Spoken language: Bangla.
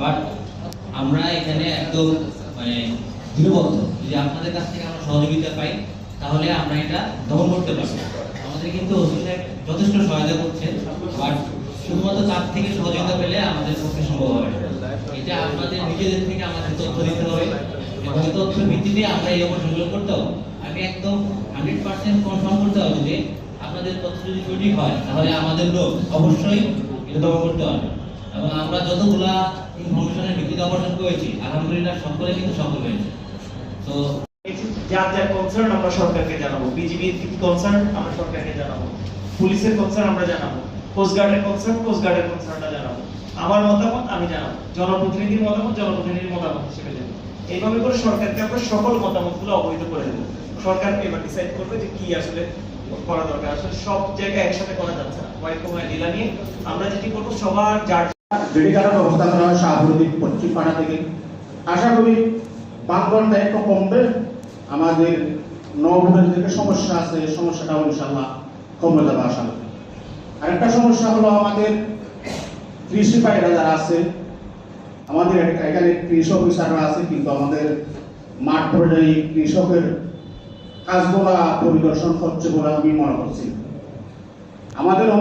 বাট আমরা এখানে একদম মানে দৃঢ়বদ্ধ। যদি আপনাদের কাছ থেকে আমরা সহযোগিতা পাই, তাহলে আমরা এটা দমন করতে পারব। আমাদের কিন্তু ওসি সাহেব যথেষ্ট সহায়তা করছেন বাট শুধুমাত্র তার থেকে সহযোগিতা পেলে আমাদের পক্ষে সম্ভব হবে এটা আপনাদের নিজেদের থেকে আমাদের তথ্য দিতে হবে। এবং এই তথ্যের ভিত্তিতে আমরা এই অপারেশনগুলো করতে হবে। আমি একদম হান্ড্রেড পার্সেন্ট কনফার্ম করতে হবে যে আপনাদের তথ্য যদি সঠিক হয়, তাহলে আমাদের লোক অবশ্যই এটা দমন করতে পারবে। এবং আমরা যতগুলা ইনফরমেশনের ভিত্তিতে অপারেশন করেছি আলহামদুলিল্লাহ সকলে কিন্তু সফল হয়েছে। তো যার যার কনসার্ন আমরা সরকারকে জানাব। বিজিবির কনসার্ন আমরা সরকারকে জানাব। পুলিশের কনসার্ন আমরা জানাব। কোস্ট গার্ডের কনসার্ন কোস্ট গার্ডের কনসার্নটা জানাব। আমার মতামত আমি জানাব। জনপ্রতিনিধির মতামত জনপ্রতিনিধির মতামত হিসেবে দেবো এইভাবে করে সরকারকে আমরা সকল মতামতগুলো অবহিত করে দেবো। সরকার এবার ডিসাইড করবে যে কি আসলে করা দরকার। আসলে সব জায়গায় একসাথে করা যাচ্ছে না। কয়েক কমায় জেলা নিয়ে আমরা যেটি করব, সবার যার কমবে। আমাদের যারা আছে, আমাদের এখানে কৃষি অফিসাররা আছে, কিন্তু আমাদের মাঠ পর্যায়ে কৃষকের কাজগুলা পরিদর্শন করছে বলে আমি মনে করছি। আমাদের অনেক